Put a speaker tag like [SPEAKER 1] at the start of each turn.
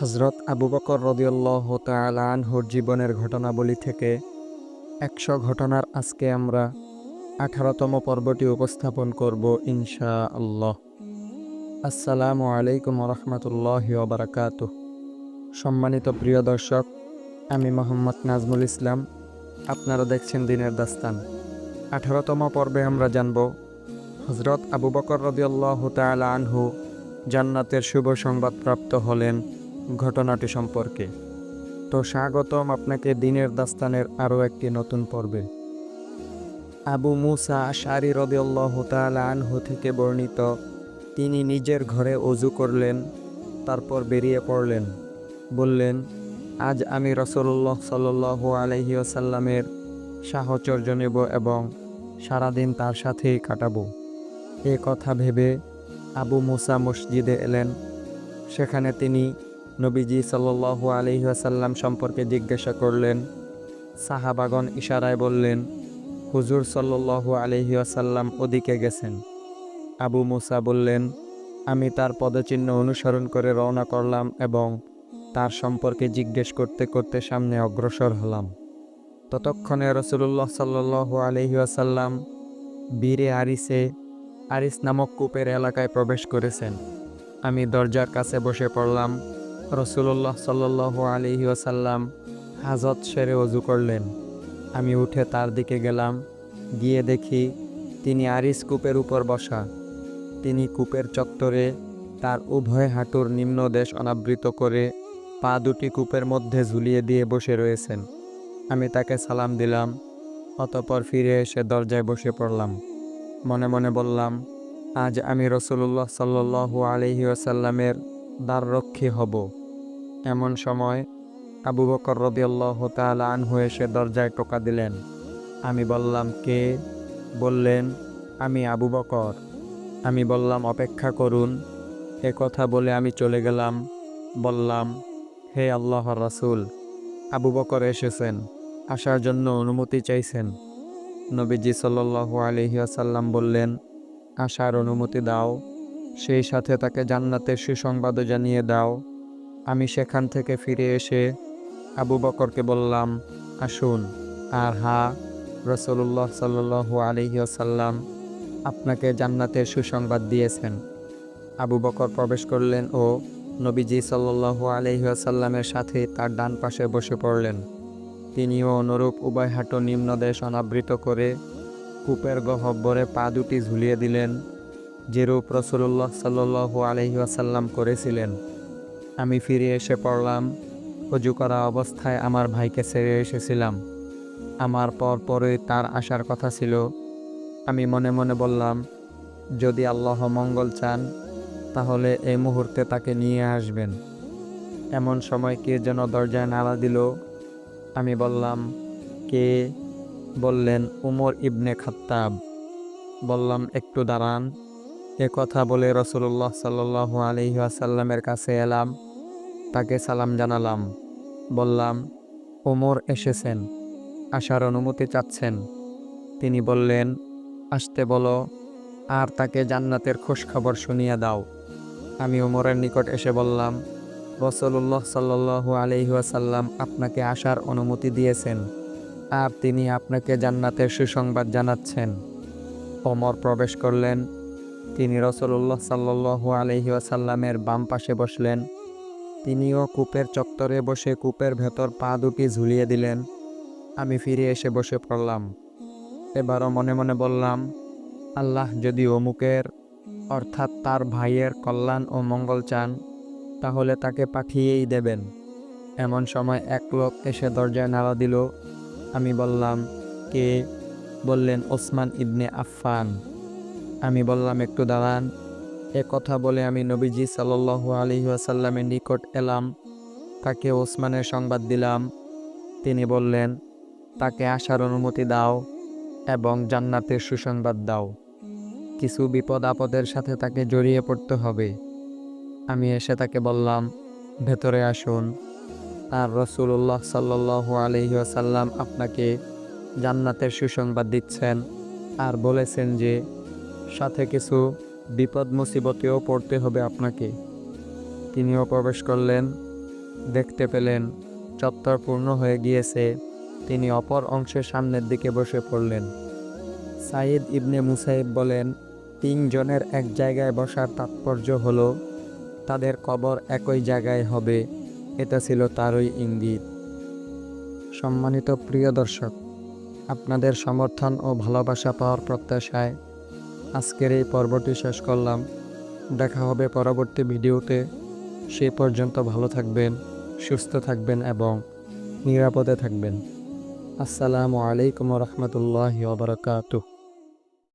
[SPEAKER 1] হজরত আবু বকর রদিউল্লাহ তালানহুর জীবনের ঘটনাবলী থেকে একশো ঘটনার আজকে আমরা আঠারোতম পর্বটি উপস্থাপন করব ইনশা আল্লাহ আসসালামু আলাইকুম রহমতুল্লাহ বারাকাত সম্মানিত প্রিয় দর্শক, আমি মোহাম্মদ নাজমুল ইসলাম। আপনারা দেখছেন দিনের দাস্তান। আঠারোতম পর্বে আমরা জানব হজরত আবু বকর রদিউল্লাহ তালা আনহু জান্নাতের শুভ সংবাদ প্রাপ্ত হলেন ঘটনাটি সম্পর্কে। তো স্বাগতম আপনাকে দিনের দাস্তানের আরও একটি নতুন পর্বে। আবু মুসা শারি রদিউল্লাহ তালা আনহু থেকে বর্ণিত, তিনি নিজের ঘরে অজু করলেন, তারপর বেরিয়ে পড়লেন। বললেন, আজ আমি রসল্লাহ সাল্লাহ আলহিউসাল্লামের সাহচর্য নেব এবং সারাদিন তার সাথেই কাটাবো। এ কথা ভেবে আবু মুসা মসজিদে এলেন। সেখানে তিনি নবীজি সাল্লাল্লাহু আলহি আসাল্লাম সম্পর্কে জিজ্ঞাসা করলেন। সাহাবাগন ইশারায় বললেন, হুজুর সাল্লাল্লাহু আলহি আসাল্লাম ওদিকে গেছেন। আবু মুসা বললেন, আমি তার পদচিহ্ন অনুসরণ করে রওনা করলাম এবং তার সম্পর্কে জিজ্ঞেস করতে করতে সামনে অগ্রসর হলাম। ততক্ষণে রসুল্লাহ সাল্লাল্লাহু আলহি আসাল্লাম বীরে আরিসে, আরিস নামক কূপের এলাকায় প্রবেশ করেছেন। আমি দরজার কাছে বসে পড়লাম। রসুল্লাহ সাল্লাহ আলহি ওসাল্লাম হাজত সেরে অজু করলেন। আমি উঠে তার দিকে গেলাম, গিয়ে দেখি তিনি আরিস কূপের উপর বসা। তিনি কূপের চত্বরে তার উভয় হাঁটুর নিম্নদেশ অনাবৃত করে পা দুটি কূপের মধ্যে ঝুলিয়ে দিয়ে বসে রয়েছেন। আমি তাকে সালাম দিলাম, অতপর ফিরে এসে দরজায় বসে পড়লাম। মনে মনে বললাম, আজ আমি রসুল্লাহ সাল্লু আলহি আসাল্লামের দ্বাররক্ষী হব। এমন সময় আবু বকর রদিয়াল্লাহ তালা আনহু এসে দরজায় টোকা দিলেন। আমি বললাম, কে? বললেন, আমি আবু বকর। আমি বললাম, অপেক্ষা করুন। এ কথা বলে আমি চলে গেলাম। বললাম, হে আল্লাহর রাসূল, আবু বকর এসেছেন, আসার জন্য অনুমতি চাইছেন। নবীজি সাল্লাল্লাহু আলহি আসাল্লাম বললেন, আসার অনুমতি দাও, সেই সাথে তাকে জান্নাতের সুসংবাদও জানিয়ে দাও। আমি সেখান থেকে ফিরে এসে আবু বকরকে বললাম, আসুন। আর হা রসল্লাহ সাল্লু আলহিসাল্লাম আপনাকে জান্নাতের সুসংবাদ দিয়েছেন। আবু বকর প্রবেশ করলেন ও নবীজি সাল্লু আলহিহাসাল্লামের সাথে তার ডান পাশে বসে পড়লেন। তিনিও অনুরূপ উভয় হাঁটু নিম্নদেশ অনাবৃত করে কূপের গহব্বরে পা দুটি ঝুলিয়ে দিলেন, যেরূপ রসুল্লাহ সাল্লু আলহিহাসাল্লাম করেছিলেন। আমি ফিরে এসে পড়লাম। অজু করা অবস্থায় আমার ভাইকে ছেড়ে এসেছিলাম। আমার পর পরে তার আসার কথা ছিল। আমি মনে মনে বললাম, যদি আল্লাহ মঙ্গল চান, তাহলে এই মুহূর্তে তাকে নিয়ে আসবেন। এমন সময় কে যেন দরজায় নাড়া দিল। আমি বললাম, কে? বললেন উমর ইবনে খাত্তাব। বললাম, একটু দাঁড়ান। এ কথা বলে রসুল্লাহ সাল্লু আলহি আসাল্লামের কাছে এলাম। তাকে সালাম জানালাম। বললাম, ওমর এসেছেন। আসার অনুমতি চাচ্ছেন। তিনি বললেন, আসতে বলো, আর তাকে জান্নাতের খোঁজখবর শুনিয়ে দাও। আমি ওমরের নিকট এসে বললাম রসল্লাহ সাল্লু আলহিহাসাল্লাম আপনাকে আসার অনুমতি দিয়েছেন, আর তিনি আপনাকে জান্নাতের সুসংবাদ জানাচ্ছেন। ওমর প্রবেশ করলেন। তিনি রসল্লাহ সাল্লু আলহিহাসাল্লামের বাম পাশে বসলেন। তিনিও কূপের চত্বরে বসে কূপের ভেতর পা দুটি ঝুলিয়ে দিলেন। আমি ফিরে এসে বসে পড়লাম। এবারও মনে মনে বললাম, আল্লাহ যদি অমুকের, অর্থাৎ তার ভাইয়ের কল্যাণ ও মঙ্গল চান, তাহলে তাকে পাঠিয়েই দেবেন। এমন সময় এক লোক এসে দরজায় নাড়া দিল। আমি বললাম, কে? বললেন ওসমান ইবনে আফফান। আমি বললাম, একটু দাঁড়ান। এ কথা বলে আমি নবীজি সাল্লু আলহিহাসাল্লামের নিকট এলাম। তাকে ওসমানের সংবাদ দিলাম। তিনি বললেন, তাকে আসার অনুমতি দাও এবং জান্নাতের সুসংবাদ দাও। কিছু বিপদ আপদের সাথে তাকে জড়িয়ে পড়তে হবে। আমি এসে তাকে বললাম, ভেতরে আসুন। আর রসুল্লাহ সাল্লু আলহিহাসাল্লাম আপনাকে জান্নাতের সুসংবাদ দিচ্ছেন আর বলেছেন যে সাথে কিছু বিপদ মুসিবতেও পড়তে হবে আপনাকে। তিনিও প্রবেশ করলেন, দেখতে পেলেন চত্বর পূর্ণ হয়ে গিয়েছে। তিনি অপর অংশের সামনের দিকে বসে পড়লেন। সাইদ ইবনে মুসাইব বলেন, তিনজনের এক জায়গায় বসার তাৎপর্য হল, তাদের কবর একই জায়গায় হবে। এটা ছিল তারই ইঙ্গিত। সম্মানিত প্রিয় দর্শক, আপনাদের সমর্থন ও ভালোবাসা পাওয়ার প্রত্যাশায় আজকের এই পর্বটি শেষ করলাম। দেখা হবে পরবর্তী ভিডিওতে। সে পর্যন্ত ভালো থাকবেন, সুস্থ থাকবেন এবং নিরাপদে থাকবেন। আসসালামু আলাইকুম রহমতুল্লাহ ওবরাকাতুহ